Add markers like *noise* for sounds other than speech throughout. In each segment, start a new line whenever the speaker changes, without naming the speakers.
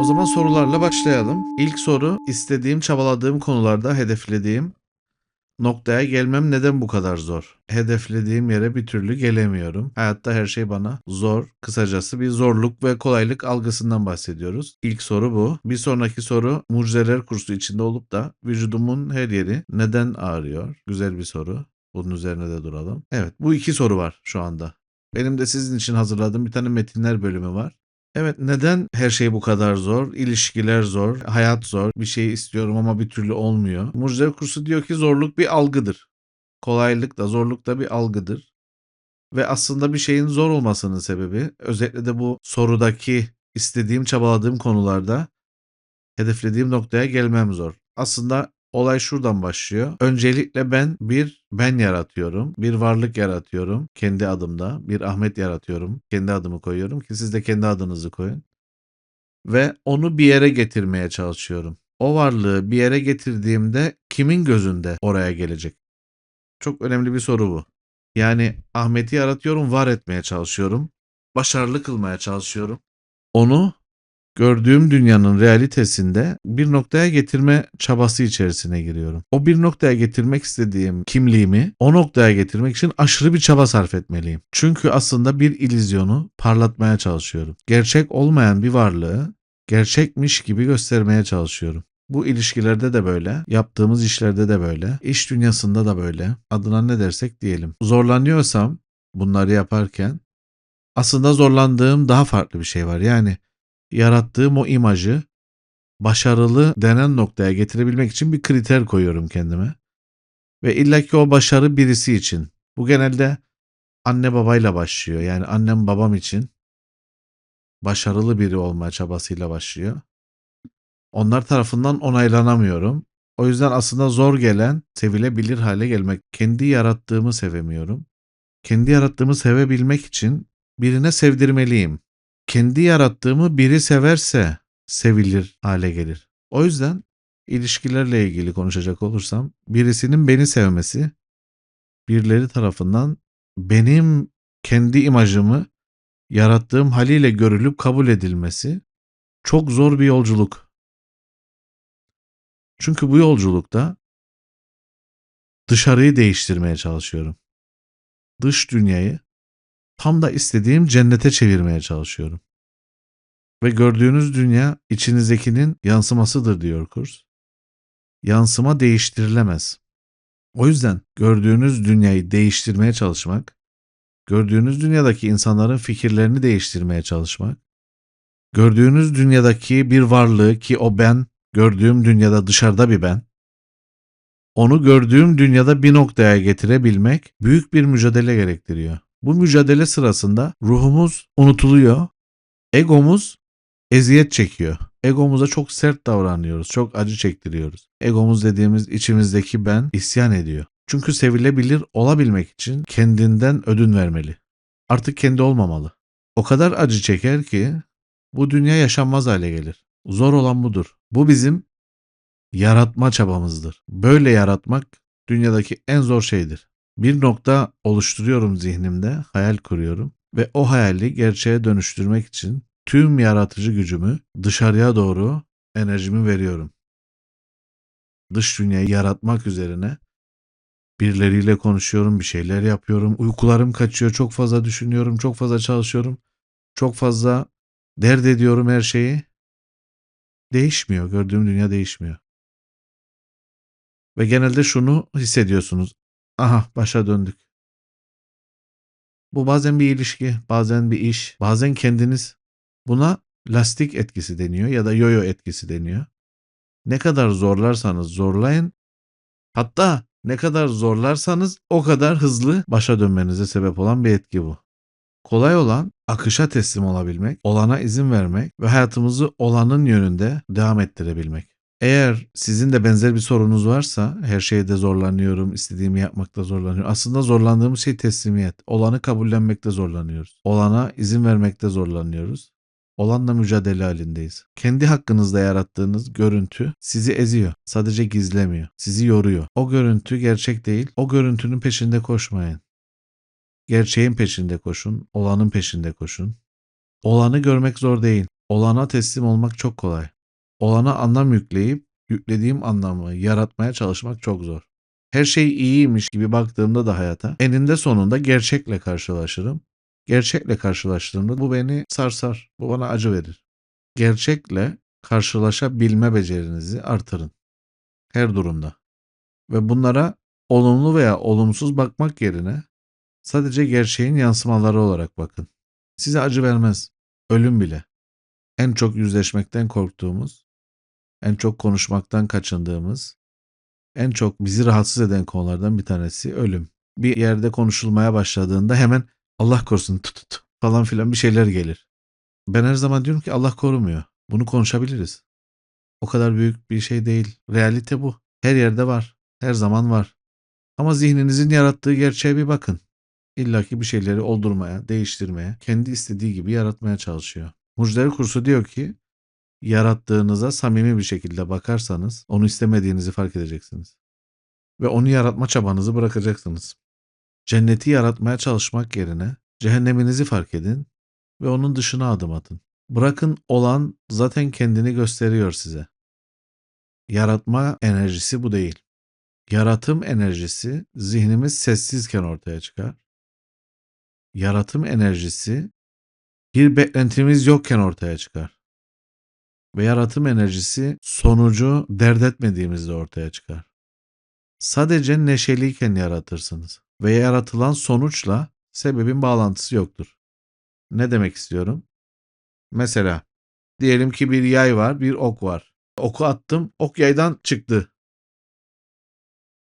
O zaman sorularla başlayalım. İlk soru istediğim, çabaladığım konularda hedeflediğim noktaya gelmem neden bu kadar zor? Hedeflediğim yere bir türlü gelemiyorum. Hayatta her şey bana zor. Kısacası bir zorluk ve kolaylık algısından bahsediyoruz. İlk soru bu. Bir sonraki soru mucizeler kursu içinde olup da vücudumun her yeri neden ağrıyor? Güzel bir soru. Bunun üzerine de duralım. Evet bu iki soru var şu anda. Benim de sizin için hazırladığım bir tane metinler bölümü var. Evet neden her şey bu kadar zor? İlişkiler zor, hayat zor. Bir şey istiyorum ama bir türlü olmuyor. Mucizeler kursu diyor ki zorluk bir algıdır. Kolaylık da zorluk da bir algıdır. Ve aslında bir şeyin zor olmasının sebebi özellikle de bu sorudaki istediğim, çabaladığım konularda hedeflediğim noktaya gelmem zor. Aslında olay şuradan başlıyor. Öncelikle ben bir ben yaratıyorum. Bir varlık yaratıyorum kendi adımda. Bir Ahmet yaratıyorum. Kendi adımı koyuyorum ki siz de kendi adınızı koyun. Ve onu bir yere getirmeye çalışıyorum. O varlığı bir yere getirdiğimde kimin gözünde oraya gelecek? Çok önemli bir soru bu. Yani Ahmet'i yaratıyorum, var etmeye çalışıyorum. Başarılı kılmaya çalışıyorum. Onu gördüğüm dünyanın realitesinde bir noktaya getirme çabası içerisine giriyorum. O bir noktaya getirmek istediğim kimliğimi o noktaya getirmek için aşırı bir çaba sarf etmeliyim. Çünkü aslında bir illüzyonu parlatmaya çalışıyorum. Gerçek olmayan bir varlığı gerçekmiş gibi göstermeye çalışıyorum. Bu ilişkilerde de böyle, yaptığımız işlerde de böyle, iş dünyasında da böyle. Adına ne dersek diyelim. Zorlanıyorsam bunları yaparken aslında zorlandığım daha farklı bir şey var. Yani yarattığım o imajı başarılı denen noktaya getirebilmek için bir kriter koyuyorum kendime. Ve illaki o başarı birisi için. Bu genelde anne babayla başlıyor. Yani annem babam için başarılı biri olma çabasıyla başlıyor. Onlar tarafından onaylanamıyorum. O yüzden aslında zor gelen sevilebilir hale gelmek. Kendi yarattığımı sevemiyorum. Kendi yarattığımı sevebilmek için birine sevdirmeliyim kendi yarattığımı biri severse sevilir hale gelir. O yüzden ilişkilerle ilgili konuşacak olursam birisinin beni sevmesi birileri tarafından benim kendi imajımı yarattığım haliyle görülüp kabul edilmesi çok zor bir yolculuk. Çünkü bu yolculukta dışarıyı değiştirmeye çalışıyorum. Dış dünyayı tam da istediğim cennete çevirmeye çalışıyorum. Ve gördüğünüz dünya içinizdekinin yansımasıdır diyor kurs. Yansıma değiştirilemez. O yüzden gördüğünüz dünyayı değiştirmeye çalışmak, gördüğünüz dünyadaki insanların fikirlerini değiştirmeye çalışmak, gördüğünüz dünyadaki bir varlığı ki o ben, gördüğüm dünyada dışarıda bir ben, onu gördüğüm dünyada bir noktaya getirebilmek büyük bir mücadele gerektiriyor. Bu mücadele sırasında ruhumuz unutuluyor, egomuz eziyet çekiyor. Egomuza çok sert davranıyoruz, çok acı çektiriyoruz. Egomuz dediğimiz içimizdeki ben isyan ediyor. Çünkü sevilebilir olabilmek için kendinden ödün vermeli. Artık kendi olmamalı. O kadar acı çeker ki bu dünya yaşanmaz hale gelir. Zor olan budur. Bu bizim yaratma çabamızdır. Böyle yaratmak dünyadaki en zor şeydir. Bir nokta oluşturuyorum zihnimde, hayal kuruyorum ve o hayali gerçeğe dönüştürmek için tüm yaratıcı gücümü dışarıya doğru enerjimi veriyorum. Dış dünyayı yaratmak üzerine birileriyle konuşuyorum, bir şeyler yapıyorum. Uykularım kaçıyor, çok fazla düşünüyorum, çok fazla çalışıyorum. Çok fazla dert ediyorum her şeyi. Değişmiyor, gördüğüm dünya değişmiyor. Ve genelde şunu hissediyorsunuz. Aha başa döndük. Bu bazen bir ilişki, bazen bir iş, bazen kendiniz. Buna lastik etkisi deniyor ya da yoyo etkisi deniyor. Ne kadar zorlarsanız zorlayın. Hatta ne kadar zorlarsanız o kadar hızlı başa dönmenize sebep olan bir etki bu. Kolay olan akışa teslim olabilmek, olana izin vermek ve hayatımızı olanın yönünde devam ettirebilmek. Eğer sizin de benzer bir sorunuz varsa her şeyde zorlanıyorum, istediğimi yapmakta zorlanıyorum. Aslında zorlandığımız şey teslimiyet. Olanı kabullenmekte zorlanıyoruz. Olana izin vermekte zorlanıyoruz. Olanla mücadele halindeyiz. Kendi hakkınızda yarattığınız görüntü sizi eziyor. Sadece gizlemiyor. Sizi yoruyor. O görüntü gerçek değil. O görüntünün peşinde koşmayın. Gerçeğin peşinde koşun. Olanın peşinde koşun. Olanı görmek zor değil. Olana teslim olmak çok kolay. Olana anlam yükleyip yüklediğim anlamı yaratmaya çalışmak çok zor. Her şey iyiymiş gibi baktığımda da hayata eninde sonunda gerçekle karşılaşırım. Gerçekle karşılaştığımda bu beni sarsar. Bu bana acı verir. Gerçekle karşılaşabilme becerinizi artırın. Her durumda. Ve bunlara olumlu veya olumsuz bakmak yerine sadece gerçeğin yansımaları olarak bakın. Size acı vermez. Ölüm bile. En çok yüzleşmekten korktuğumuz, en çok konuşmaktan kaçındığımız, en çok bizi rahatsız eden konulardan bir tanesi ölüm. Bir yerde konuşulmaya başladığında hemen Allah korusun tut tut falan filan bir şeyler gelir. Ben her zaman diyorum ki Allah korumuyor. Bunu konuşabiliriz. O kadar büyük bir şey değil. Realite bu. Her yerde var. Her zaman var. Ama zihninizin yarattığı gerçeğe bir bakın. İlla ki bir şeyleri oldurmaya, değiştirmeye, kendi istediği gibi yaratmaya çalışıyor. Mucizeler kursu diyor ki yarattığınıza samimi bir şekilde bakarsanız onu istemediğinizi fark edeceksiniz. Ve onu yaratma çabanızı bırakacaksınız. Cenneti yaratmaya çalışmak yerine cehenneminizi fark edin ve onun dışına adım atın. Bırakın olan zaten kendini gösteriyor size. Yaratma enerjisi bu değil. Yaratım enerjisi zihnimiz sessizken ortaya çıkar. Yaratım enerjisi bir beklentimiz yokken ortaya çıkar. Ve yaratım enerjisi sonucu dert etmediğimizde ortaya çıkar. Sadece neşeliyken yaratırsınız ve yaratılan sonuçla sebebin bağlantısı yoktur. Ne demek istiyorum? Mesela diyelim ki bir yay var, bir ok var. Oku attım, ok yaydan çıktı.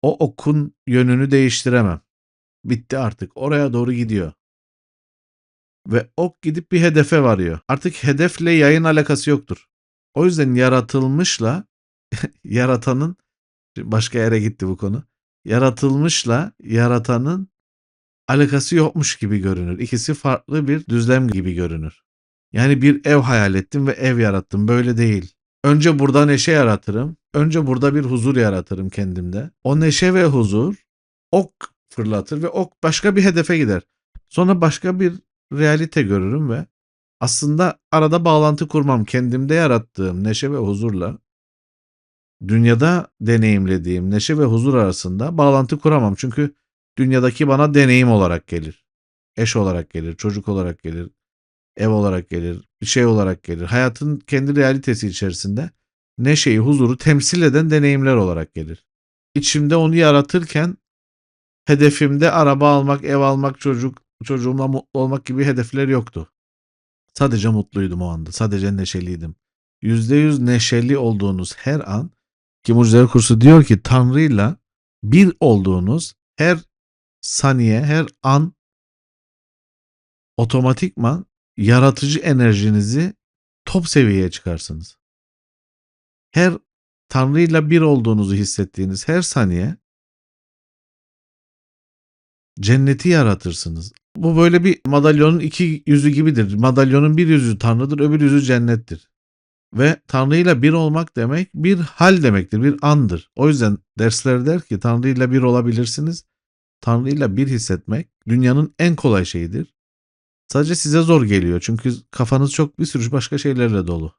O okun yönünü değiştiremem. Bitti artık. Oraya doğru gidiyor. Ve ok gidip bir hedefe varıyor. Artık hedefle yayın alakası yoktur. O yüzden yaratılmışla *laughs* yaratanın başka yere gitti bu konu. Yaratılmışla yaratanın alakası yokmuş gibi görünür. İkisi farklı bir düzlem gibi görünür. Yani bir ev hayal ettim ve ev yarattım. Böyle değil. Önce burada neşe yaratırım. Önce burada bir huzur yaratırım kendimde. O neşe ve huzur ok fırlatır ve ok başka bir hedefe gider. Sonra başka bir realite görürüm ve aslında arada bağlantı kurmam. Kendimde yarattığım neşe ve huzurla dünyada deneyimlediğim neşe ve huzur arasında bağlantı kuramam. Çünkü dünyadaki bana deneyim olarak gelir. Eş olarak gelir, çocuk olarak gelir, ev olarak gelir, bir şey olarak gelir. Hayatın kendi realitesi içerisinde neşeyi, huzuru temsil eden deneyimler olarak gelir. İçimde onu yaratırken hedefimde araba almak, ev almak, çocuk, çocuğumla mutlu olmak gibi hedefler yoktu. Sadece mutluydum o anda. Sadece neşeliydim. %100 neşeli olduğunuz her an ki Mucizeler Kursu diyor ki Tanrı'yla bir olduğunuz her saniye, her an otomatikman yaratıcı enerjinizi top seviyeye çıkarsınız. Her Tanrı'yla bir olduğunuzu hissettiğiniz her saniye cenneti yaratırsınız. Bu böyle bir madalyonun iki yüzü gibidir. Madalyonun bir yüzü Tanrı'dır, öbür yüzü cennettir. Ve Tanrı'yla bir olmak demek bir hal demektir, bir andır. O yüzden dersler der ki Tanrı'yla bir olabilirsiniz. Tanrı'yla bir hissetmek dünyanın en kolay şeyidir. Sadece size zor geliyor çünkü kafanız çok bir sürü başka şeylerle dolu.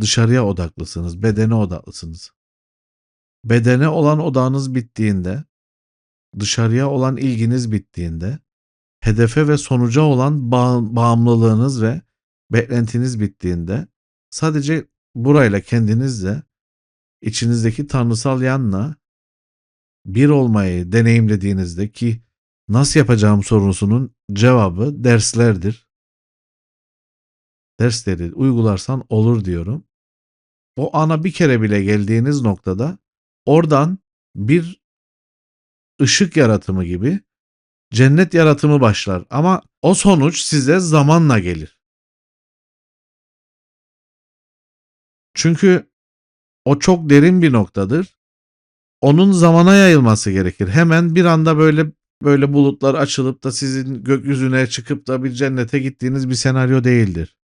Dışarıya odaklısınız, bedene odaklısınız. Bedene olan odağınız bittiğinde, dışarıya olan ilginiz bittiğinde, hedefe ve sonuca olan bağ- bağımlılığınız ve beklentiniz bittiğinde sadece burayla kendinizle içinizdeki tanrısal yanla bir olmayı deneyimlediğinizde ki nasıl yapacağım sorusunun cevabı derslerdir. Dersleri uygularsan olur diyorum. O ana bir kere bile geldiğiniz noktada oradan bir ışık yaratımı gibi cennet yaratımı başlar ama o sonuç size zamanla gelir. Çünkü o çok derin bir noktadır. Onun zamana yayılması gerekir. Hemen bir anda böyle böyle bulutlar açılıp da sizin gökyüzüne çıkıp da bir cennete gittiğiniz bir senaryo değildir.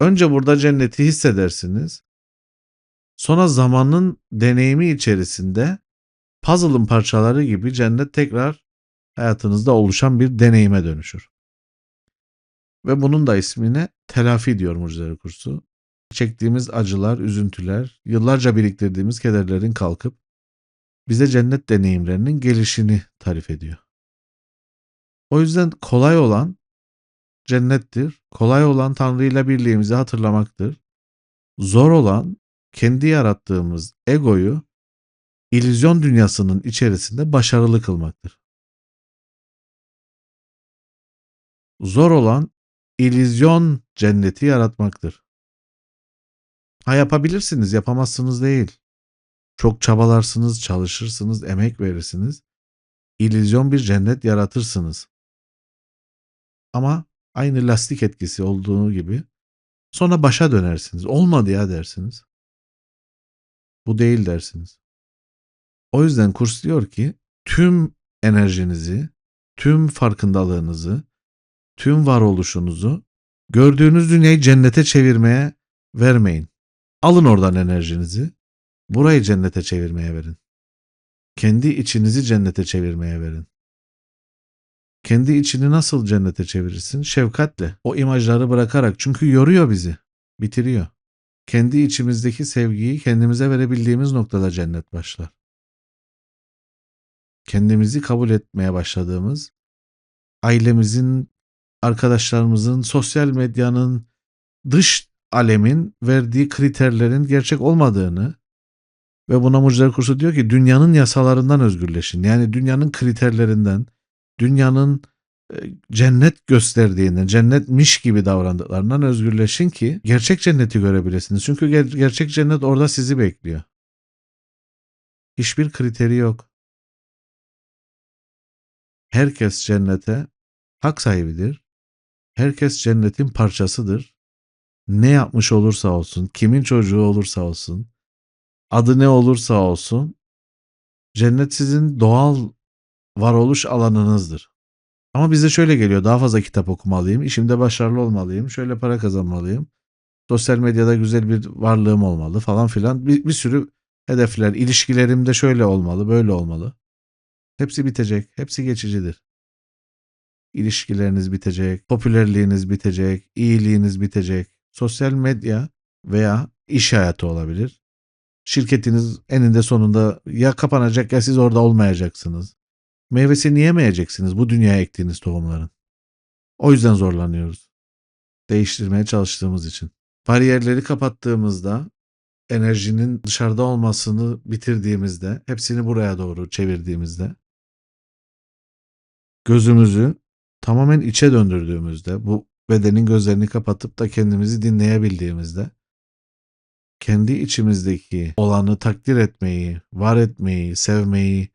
Önce burada cenneti hissedersiniz. Sonra zamanın deneyimi içerisinde puzzle'ın parçaları gibi cennet tekrar hayatınızda oluşan bir deneyime dönüşür. Ve bunun da ismine telafi diyor mucizeler kursu. Çektiğimiz acılar, üzüntüler, yıllarca biriktirdiğimiz kederlerin kalkıp bize cennet deneyimlerinin gelişini tarif ediyor. O yüzden kolay olan cennettir. Kolay olan Tanrı ile birliğimizi hatırlamaktır. Zor olan kendi yarattığımız egoyu illüzyon dünyasının içerisinde başarılı kılmaktır. Zor olan illüzyon cenneti yaratmaktır. Ha yapabilirsiniz, yapamazsınız değil. Çok çabalarsınız, çalışırsınız, emek verirsiniz. İllüzyon bir cennet yaratırsınız. Ama aynı lastik etkisi olduğu gibi sonra başa dönersiniz. Olmadı ya dersiniz. Bu değil dersiniz. O yüzden kurs diyor ki tüm enerjinizi, tüm farkındalığınızı, tüm varoluşunuzu gördüğünüz dünyayı cennete çevirmeye vermeyin. Alın oradan enerjinizi. Burayı cennete çevirmeye verin. Kendi içinizi cennete çevirmeye verin. Kendi içini nasıl cennete çevirirsin? Şefkatle. O imajları bırakarak. Çünkü yoruyor bizi. Bitiriyor. Kendi içimizdeki sevgiyi kendimize verebildiğimiz noktada cennet başlar. Kendimizi kabul etmeye başladığımız, ailemizin, arkadaşlarımızın, sosyal medyanın, dış alemin verdiği kriterlerin gerçek olmadığını ve buna mucizeler kursu diyor ki dünyanın yasalarından özgürleşin. Yani dünyanın kriterlerinden, dünyanın e, cennet gösterdiğinden, cennetmiş gibi davrandıklarından özgürleşin ki gerçek cenneti görebilirsiniz. Çünkü ger- gerçek cennet orada sizi bekliyor. Hiçbir kriteri yok. Herkes cennete hak sahibidir. Herkes cennetin parçasıdır. Ne yapmış olursa olsun, kimin çocuğu olursa olsun, adı ne olursa olsun, cennet sizin doğal varoluş alanınızdır. Ama bize şöyle geliyor, daha fazla kitap okumalıyım, işimde başarılı olmalıyım, şöyle para kazanmalıyım, sosyal medyada güzel bir varlığım olmalı falan filan. Bir, bir sürü hedefler, ilişkilerimde şöyle olmalı, böyle olmalı. Hepsi bitecek, hepsi geçicidir. İlişkileriniz bitecek, popülerliğiniz bitecek, iyiliğiniz bitecek. Sosyal medya veya iş hayatı olabilir. Şirketiniz eninde sonunda ya kapanacak ya siz orada olmayacaksınız. Meyvesini yemeyeceksiniz bu dünyaya ektiğiniz tohumların. O yüzden zorlanıyoruz. Değiştirmeye çalıştığımız için. Bariyerleri kapattığımızda, enerjinin dışarıda olmasını bitirdiğimizde, hepsini buraya doğru çevirdiğimizde, gözümüzü tamamen içe döndürdüğümüzde, bu bedenin gözlerini kapatıp da kendimizi dinleyebildiğimizde, kendi içimizdeki olanı takdir etmeyi, var etmeyi, sevmeyi,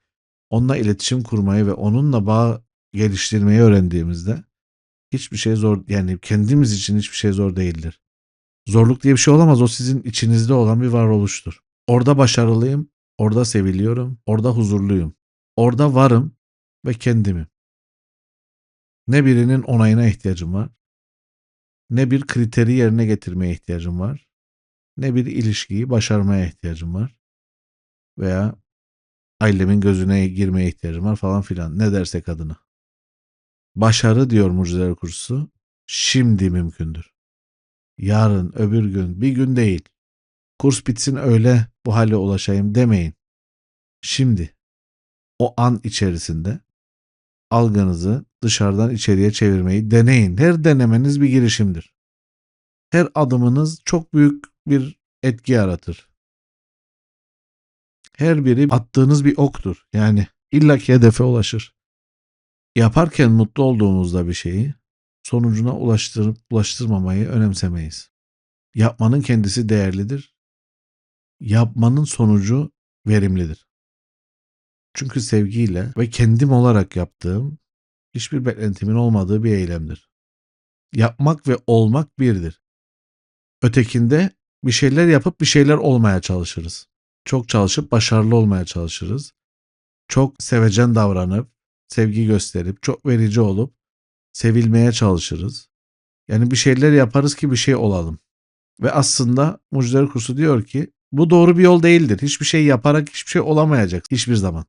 onunla iletişim kurmayı ve onunla bağ geliştirmeyi öğrendiğimizde hiçbir şey zor yani kendimiz için hiçbir şey zor değildir. Zorluk diye bir şey olamaz. O sizin içinizde olan bir varoluştur. Orada başarılıyım, orada seviliyorum, orada huzurluyum. Orada varım ve kendimim. Ne birinin onayına ihtiyacım var, ne bir kriteri yerine getirmeye ihtiyacım var, ne bir ilişkiyi başarmaya ihtiyacım var veya ailemin gözüne girmeye ihtiyacım var falan filan ne dersek adına. Başarı diyor mucizeler kursu şimdi mümkündür. Yarın, öbür gün, bir gün değil. Kurs bitsin öyle bu hale ulaşayım demeyin. Şimdi o an içerisinde algınızı dışarıdan içeriye çevirmeyi deneyin. Her denemeniz bir girişimdir. Her adımınız çok büyük bir etki yaratır. Her biri attığınız bir oktur. Yani illaki hedefe ulaşır. Yaparken mutlu olduğumuzda bir şeyi sonucuna ulaştırıp ulaştırmamayı önemsemeyiz. Yapmanın kendisi değerlidir. Yapmanın sonucu verimlidir. Çünkü sevgiyle ve kendim olarak yaptığım hiçbir beklentimin olmadığı bir eylemdir. Yapmak ve olmak birdir. Ötekinde bir şeyler yapıp bir şeyler olmaya çalışırız. Çok çalışıp başarılı olmaya çalışırız. Çok sevecen davranıp, sevgi gösterip, çok verici olup sevilmeye çalışırız. Yani bir şeyler yaparız ki bir şey olalım. Ve aslında Mucizeler Kursu diyor ki bu doğru bir yol değildir. Hiçbir şey yaparak hiçbir şey olamayacak hiçbir zaman.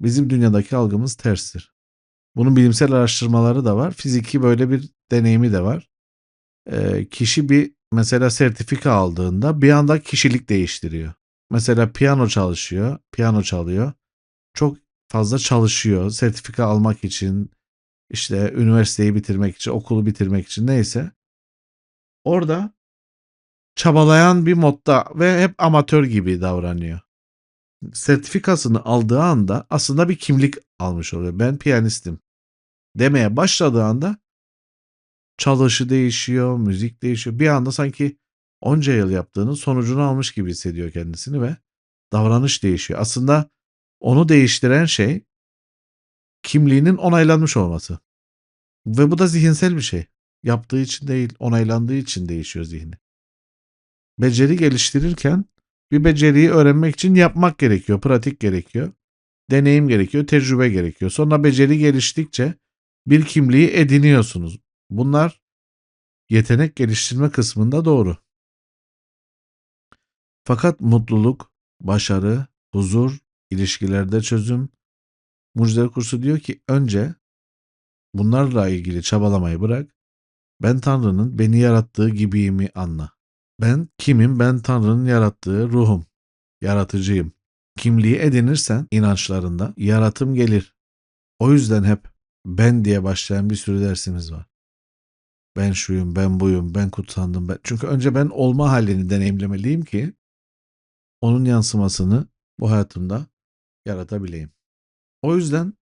Bizim dünyadaki algımız terstir. Bunun bilimsel araştırmaları da var. Fiziki böyle bir deneyimi de var. Eee, kişi bir mesela sertifika aldığında bir anda kişilik değiştiriyor. Mesela piyano çalışıyor, piyano çalıyor. Çok fazla çalışıyor sertifika almak için, işte üniversiteyi bitirmek için, okulu bitirmek için neyse. Orada çabalayan bir modda ve hep amatör gibi davranıyor. Sertifikasını aldığı anda aslında bir kimlik almış oluyor. Ben piyanistim demeye başladığı anda çalışı değişiyor, müzik değişiyor. Bir anda sanki onca yıl yaptığının sonucunu almış gibi hissediyor kendisini ve davranış değişiyor. Aslında onu değiştiren şey kimliğinin onaylanmış olması. Ve bu da zihinsel bir şey. Yaptığı için değil, onaylandığı için değişiyor zihni. Beceri geliştirirken bir beceriyi öğrenmek için yapmak gerekiyor, pratik gerekiyor. Deneyim gerekiyor, tecrübe gerekiyor. Sonra beceri geliştikçe bir kimliği ediniyorsunuz. Bunlar yetenek geliştirme kısmında doğru. Fakat mutluluk, başarı, huzur, ilişkilerde çözüm, Mucizeler Kursu diyor ki önce bunlarla ilgili çabalamayı bırak. Ben Tanrı'nın beni yarattığı gibiyimi anla. Ben kimim? Ben Tanrı'nın yarattığı ruhum. Yaratıcıyım. Kimliği edinirsen inançlarında yaratım gelir. O yüzden hep ben diye başlayan bir sürü dersimiz var. Ben şuyum, ben buyum, ben kutsandım. Ben... Çünkü önce ben olma halini deneyimlemeliyim ki onun yansımasını bu hayatımda yaratabileyim. O yüzden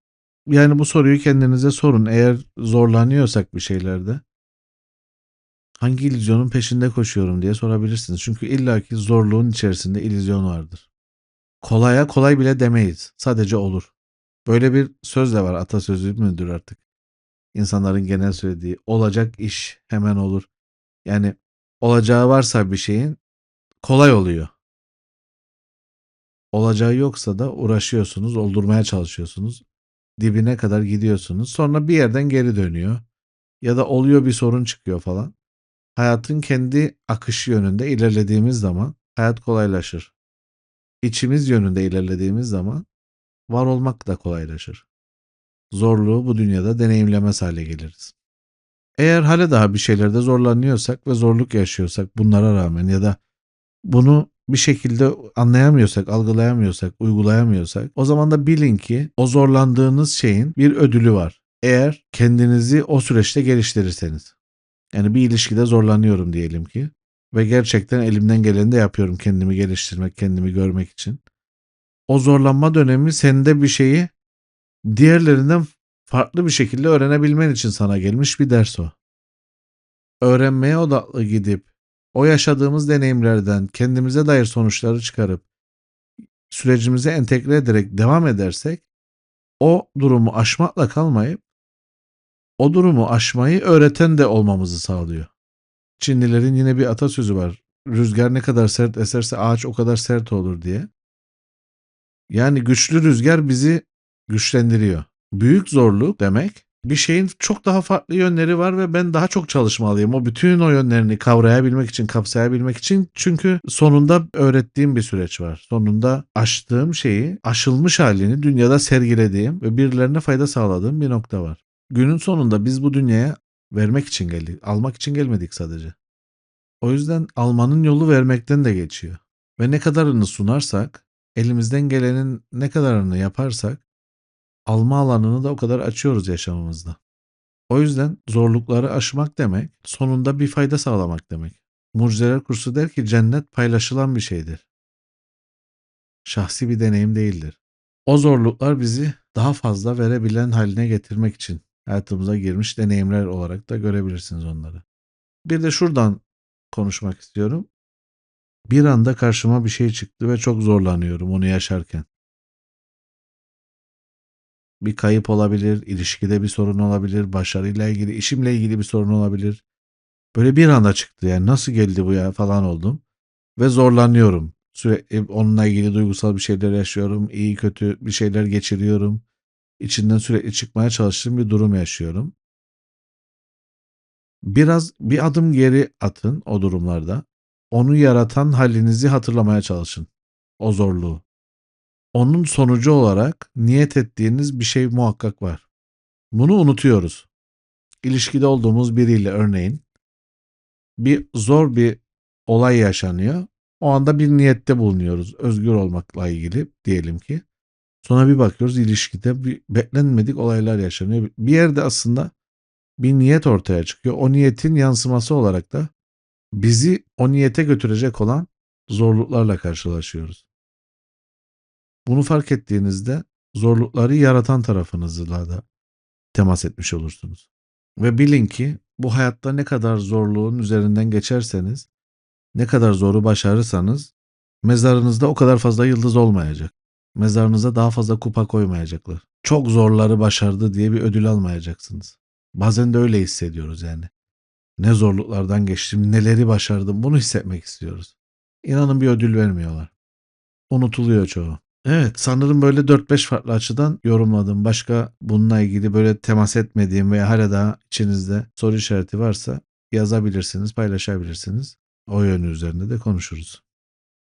yani bu soruyu kendinize sorun. Eğer zorlanıyorsak bir şeylerde hangi illüzyonun peşinde koşuyorum diye sorabilirsiniz. Çünkü illaki zorluğun içerisinde illüzyon vardır. Kolaya kolay bile demeyiz. Sadece olur. Böyle bir söz de var atasözü müdür artık. İnsanların genel söylediği olacak iş hemen olur. Yani olacağı varsa bir şeyin kolay oluyor. Olacağı yoksa da uğraşıyorsunuz, oldurmaya çalışıyorsunuz. Dibine kadar gidiyorsunuz. Sonra bir yerden geri dönüyor. Ya da oluyor bir sorun çıkıyor falan. Hayatın kendi akışı yönünde ilerlediğimiz zaman hayat kolaylaşır. İçimiz yönünde ilerlediğimiz zaman var olmak da kolaylaşır. Zorluğu bu dünyada deneyimlemez hale geliriz. Eğer hala daha bir şeylerde zorlanıyorsak ve zorluk yaşıyorsak bunlara rağmen ya da bunu bir şekilde anlayamıyorsak, algılayamıyorsak, uygulayamıyorsak o zaman da bilin ki o zorlandığınız şeyin bir ödülü var. Eğer kendinizi o süreçte geliştirirseniz. Yani bir ilişkide zorlanıyorum diyelim ki ve gerçekten elimden geleni de yapıyorum kendimi geliştirmek, kendimi görmek için. O zorlanma dönemi sende bir şeyi diğerlerinden farklı bir şekilde öğrenebilmen için sana gelmiş bir ders o. Öğrenmeye odaklı gidip o yaşadığımız deneyimlerden kendimize dair sonuçları çıkarıp sürecimize entegre ederek devam edersek o durumu aşmakla kalmayıp o durumu aşmayı öğreten de olmamızı sağlıyor. Çinlilerin yine bir atasözü var. Rüzgar ne kadar sert eserse ağaç o kadar sert olur diye. Yani güçlü rüzgar bizi güçlendiriyor. Büyük zorluk demek bir şeyin çok daha farklı yönleri var ve ben daha çok çalışmalıyım. O bütün o yönlerini kavrayabilmek için, kapsayabilmek için. Çünkü sonunda öğrettiğim bir süreç var. Sonunda aştığım şeyi, aşılmış halini dünyada sergilediğim ve birilerine fayda sağladığım bir nokta var. Günün sonunda biz bu dünyaya vermek için geldik. Almak için gelmedik sadece. O yüzden almanın yolu vermekten de geçiyor. Ve ne kadarını sunarsak, elimizden gelenin ne kadarını yaparsak alma alanını da o kadar açıyoruz yaşamımızda. O yüzden zorlukları aşmak demek, sonunda bir fayda sağlamak demek. Mucizeler kursu der ki cennet paylaşılan bir şeydir. Şahsi bir deneyim değildir. O zorluklar bizi daha fazla verebilen haline getirmek için hayatımıza girmiş deneyimler olarak da görebilirsiniz onları. Bir de şuradan konuşmak istiyorum. Bir anda karşıma bir şey çıktı ve çok zorlanıyorum onu yaşarken. Bir kayıp olabilir, ilişkide bir sorun olabilir, başarıyla ilgili, işimle ilgili bir sorun olabilir. Böyle bir anda çıktı yani nasıl geldi bu ya falan oldum. Ve zorlanıyorum. Sürekli onunla ilgili duygusal bir şeyler yaşıyorum. iyi kötü bir şeyler geçiriyorum. İçinden sürekli çıkmaya çalıştığım bir durum yaşıyorum. Biraz bir adım geri atın o durumlarda. Onu yaratan halinizi hatırlamaya çalışın. O zorluğu onun sonucu olarak niyet ettiğiniz bir şey muhakkak var. Bunu unutuyoruz. ilişkide olduğumuz biriyle örneğin bir zor bir olay yaşanıyor. O anda bir niyette bulunuyoruz. Özgür olmakla ilgili diyelim ki. Sonra bir bakıyoruz ilişkide bir beklenmedik olaylar yaşanıyor. Bir yerde aslında bir niyet ortaya çıkıyor. O niyetin yansıması olarak da bizi o niyete götürecek olan zorluklarla karşılaşıyoruz. Bunu fark ettiğinizde zorlukları yaratan tarafınızla da temas etmiş olursunuz. Ve bilin ki bu hayatta ne kadar zorluğun üzerinden geçerseniz, ne kadar zoru başarırsanız mezarınızda o kadar fazla yıldız olmayacak. Mezarınıza daha fazla kupa koymayacaklar. Çok zorları başardı diye bir ödül almayacaksınız. Bazen de öyle hissediyoruz yani. Ne zorluklardan geçtim, neleri başardım bunu hissetmek istiyoruz. İnanın bir ödül vermiyorlar. Unutuluyor çoğu. Evet sanırım böyle 4-5 farklı açıdan yorumladım. Başka bununla ilgili böyle temas etmediğim veya hala daha içinizde soru işareti varsa yazabilirsiniz, paylaşabilirsiniz. O yönü üzerinde de konuşuruz.